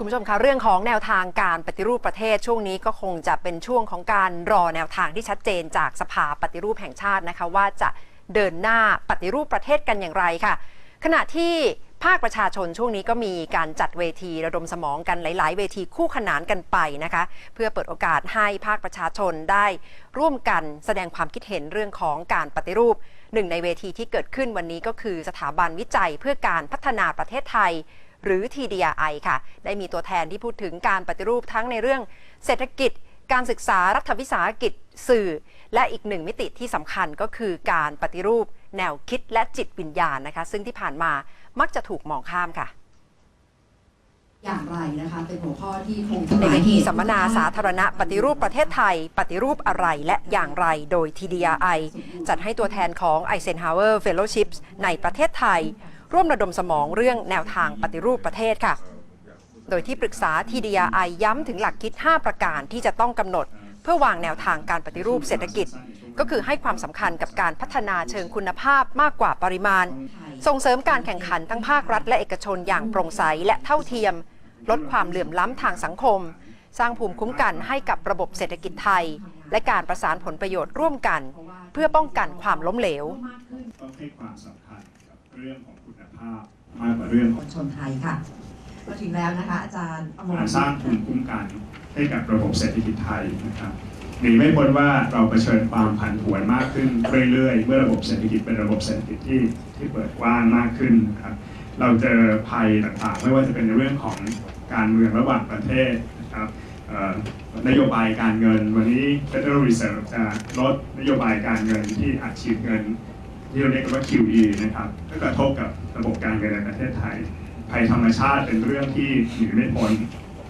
คุณผู้ชมคะเรื่องของแนวทางการปฏิรูปประเทศช่วงนี้ก็คงจะเป็นช่วงของการรอแนวทางที่ชัดเจนจากสภาปฏิรูปแห่งชาตินะคะ ว่าจะเดินหน้าปฏิรูปประเทศกันอย่างไรค่ะ ขณะที่ภาคประชาชนช่วงนี้ก็มีการจัดเวทีระดมสมองกันหลาย ๆ เวทีคู่ขนานกันไปนะคะ เพื่อเปิดโอกาสให้ภาคประชาชนได้ร่วมกันแสดงความคิดเห็นเรื่องของการปฏิรูปหนึ่งในเวทีที่เกิดขึ้นวันนี้ก็คือสถาบันวิจัยเพื่อการพัฒนาประเทศไทย หรือ TDRI ค่ะ ได้มีตัวแทนที่พูดถึงการปฏิรูปทั้งในเรื่องเศรษฐกิจ การศึกษารัฐวิสาหกิจสื่อ และอีกหนึ่งมิติที่สำคัญก็คือการปฏิรูป แนวคิดและจิตวิญญาณนะคะ ซึ่งที่ผ่านมามักจะถูกมองข้ามค่ะอย่างไรนะคะเป็นหัวข้อที่คงในเวทีสัมมนาสาธารณะปฏิรูปประเทศไทย ปฏิรูปอะไรและอย่างไรโดย TDRI จัดให้ตัวแทนของ Eisenhower Fellowships ในประเทศไทย ร่วมระดมสมองเรื่องแนวทางปฏิรูปประเทศค่ะ โดยที่ปรึกษา TDRI ย้ำถึงหลักคิด 5 ประการที่จะต้องกำหนด เพื่อวางแนวทางการปฏิรูปเศรษฐกิจ ก็คือให้ความสำคัญกับการพัฒนาเชิงคุณภาพมากกว่าปริมาณ ส่งเสริมการแข่งขันทั้งภาครัฐและเอกชนอย่างโปร่งใสและเท่าเทียม ลดความเหลื่อมล้ำทางสังคม สร้างภูมิคุ้มกันให้กับระบบเศรษฐกิจไทย และการประสานผลประโยชน์ร่วมกัน เพื่อป้องกันความล้มเหลว ต้องให้ความสำคัญกับเรื่องของคุณภาพมากกว่าเรื่องขคองนชนไทยค่ะมาถึงแล้วนะคะอาจารย์อมรการสร้างภูมิคุ้มกันให้กับระบบเศรษฐกิจไทยนะครับหนีไม่พ้นว่าเราเผชิญความผันผวนมากขึ้นเรื่อยๆ เมื่อระบบเศรษฐกิจเป็นระบบเศรษฐกิจที่ที่เปิดกว้างมากขึ้นนะครับ เราเจอภัยต่างๆ ไม่ว่าจะเป็นในเรื่องของการเมืองระหว่างประเทศนะครับเอ่อนโยบายการเงิน วันนี้ Federal Reserve จะลดนโยบายการเงินที่อัดฉีดเงิน ที่เราเรียกกันว่า QE นะครับก็กระทบกับระบบการเงินในประเทศไทย ภัยธรรมชาติเป็นเรื่องที่หนีไม่พ้น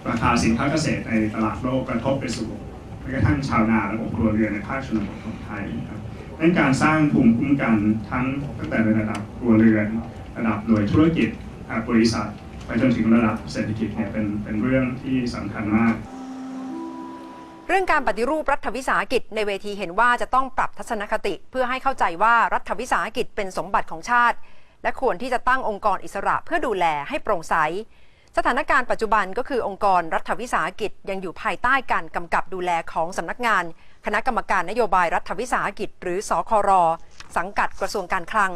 ราคาสินค้าเกษตรในตลาดโลกกระทบไปสู่แม้กระทั่งชาวนาและองค์ครัวเรือนในภาคชนบทของไทยนะครับดังนั้นการสร้างภูมิคุ้มกันทั้งตั้งแต่ในระดับครัวเรือน ระดับหน่วยธุรกิจบริษัท ไปจนถึงระดับเศรษฐกิจเนี่ยเป็นเป็นเรื่องที่สำคัญมาก เรื่องการปฏิรูปรัฐวิสาหกิจในเวทีเห็นว่าจะต้องปรับทัศนคติ เพื่อให้เข้าใจว่ารัฐวิสาหกิจเป็นสมบัติของชาติ และควรที่จะตั้งองค์กรอิสระเพื่อดูแลให้โปร่งใส สถานการณ์ปัจจุบันก็คือองค์กรรัฐวิสาหกิจยังอยู่ภายใต้การกำกับดูแลของสำนักงาน คณะกรรมการนโยบายรัฐวิสาหกิจ หรือสครสังกัดกระทรวงการคลัง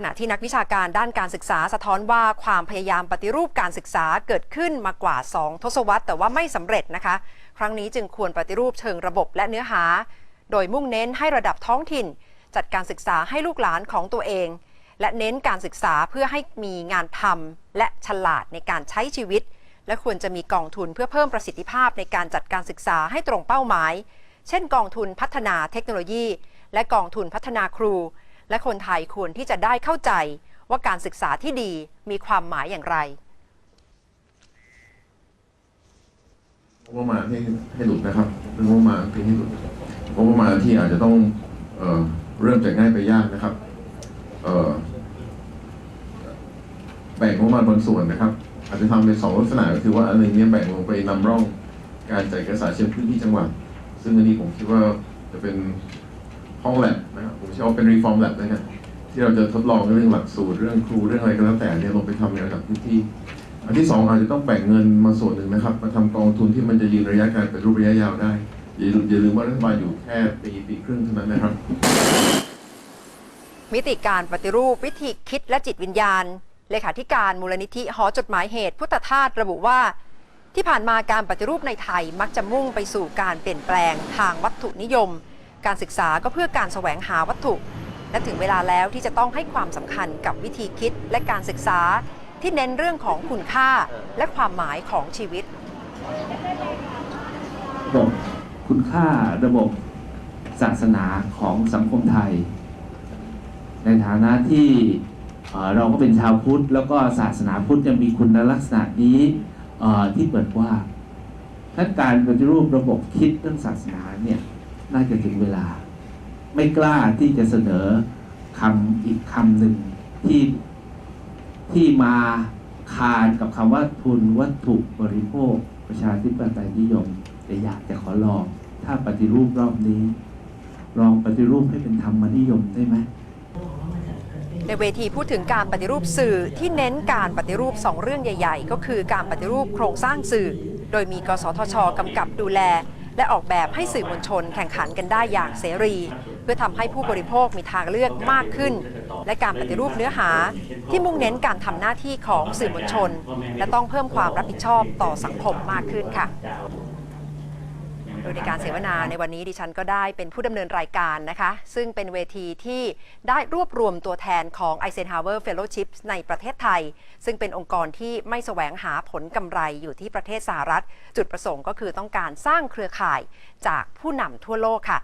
ขณะที่นักวิชาการด้านการศึกษาสะท้อนว่าความพยายามปฏิรูปการศึกษาเกิดขึ้นมากว่า 2 ทศวรรษ แต่ว่าไม่สำเร็จนะคะ ครั้งนี้จึงควรปฏิรูปเชิงระบบและเนื้อหา โดยมุ่งเน้นให้ระดับท้องถิ่น จัดการศึกษาให้ลูกหลานของตัวเอง และเน้นการศึกษาเพื่อให้มีงานทำและฉลาดในการใช้ชีวิต และควรจะมีกองทุนเพื่อเพิ่มประสิทธิภาพในการจัดการศึกษาให้ตรงเป้าหมาย เช่น กองทุนพัฒนาเทคโนโลยี และกองทุนพัฒนาครู และคนไทยควรที่จะได้เข้าใจว่าการศึกษาที่ดีมีความหมายอย่างไรงบประมาณให้ให้หลุดนะครับเป็นงบประมาณที่ให้หลุดงบประมาณที่อาจจะต้องเอ่อเริ่มจากง่ายไปยากนะครับเอ่อแบ่งงบประมาณบางส่วนนะครับ อาจจะทำเป็นสองลักษณะก็คือว่าอันหนึ่งเนี่ยแบ่งลงไปนำร่องการจัดการศึกษาเชิงพื้นที่จังหวัด ซึ่งอันนี้ผมคิดว่าจะเป็น ห้องแลบนะครับผมเชื่อว่าเป็นรีฟอร์มแลบนะครับที่เราจะทดลองเรื่องหลักสูตรเรื่องครูเรื่องอะไรก็แล้วแต่เนี่ยลงไปทำในระดับพื้นที่อันที่สองอาจจะต้องแบ่งเงินมาส่วนหนึ่งนะครับ มาทำกองทุนที่มันจะยืนระยะการเป็นรูประยะยาวได้อย่าลืมอย่าลืมว่ารัฐบาลอยู่แค่ปีปีครึ่งเท่านั้นนะครับ มิติการปฏิรูปวิธีคิดและจิตวิญญาณ เลขาธิการมูลนิธิหอจดหมายเหตุ พุทธทาสระบุว่า ที่ผ่านมาการปฏิรูปในไทยมักจะมุ่งไปสู่การเปลี่ยนแปลงทางวัตถุนิยม การศึกษาก็เพื่อการแสวงหาวัตถุ และถึงเวลาแล้วที่จะต้องให้ความสำคัญกับวิธีคิดและการศึกษาที่เน้นเรื่องของคุณค่าและความหมายของชีวิตระบบคุณค่าระบบศาสนาของสังคมไทย ในฐานะที่เราก็เป็นชาวพุทธ แล้วก็ศาสนาพุทธยังมีคุณลักษณะนี้ที่เปิดว่าถ้าการปฏิรูประบบคิดเรื่องศาสนาเนี่ย น่าจะถึงเวลา ไม่กล้าที่จะเสนอคำอีกคำหนึ่งที่ที่มาคานกับคำว่าทุนวัตถุบริโภค ประชาธิปไตยนิยม แต่อยากจะขอลอง ถ้าปฏิรูปรอบนี้ ลองปฏิรูปให้เป็นธรรมนิยมได้ไหมในเวทีพูดถึงการปฏิรูปสื่อที่เน้นการปฏิรูป 2 เรื่องใหญ่ ๆ ก็คือการปฏิรูปโครงสร้างสื่อ โดยมีกสทชกำกับดูแล และออกแบบให้สื่อมวลชนแข่งขันกันได้อย่างเสรี เพื่อทำให้ผู้บริโภคมีทางเลือกมากขึ้น และการปฏิรูปเนื้อหา ที่มุ่งเน้นการทำหน้าที่ของสื่อมวลชน และต้องเพิ่มความรับผิดชอบต่อสังคมมากขึ้นค่ะ โดยในการเสวนาในวันนี้ดิฉันก็ได้เป็นผู้ดำเนินรายการนะคะ ซึ่งเป็นเวทีที่ได้รวบรวมตัวแทนของ Eisenhower Fellowship ในประเทศไทย ซึ่งเป็นองค์กรที่ไม่แสวงหาผลกำไรอยู่ที่ประเทศสหรัฐ จุดประสงค์ก็คือต้องการสร้างเครือข่ายจากผู้นำทั่วโลกค่ะ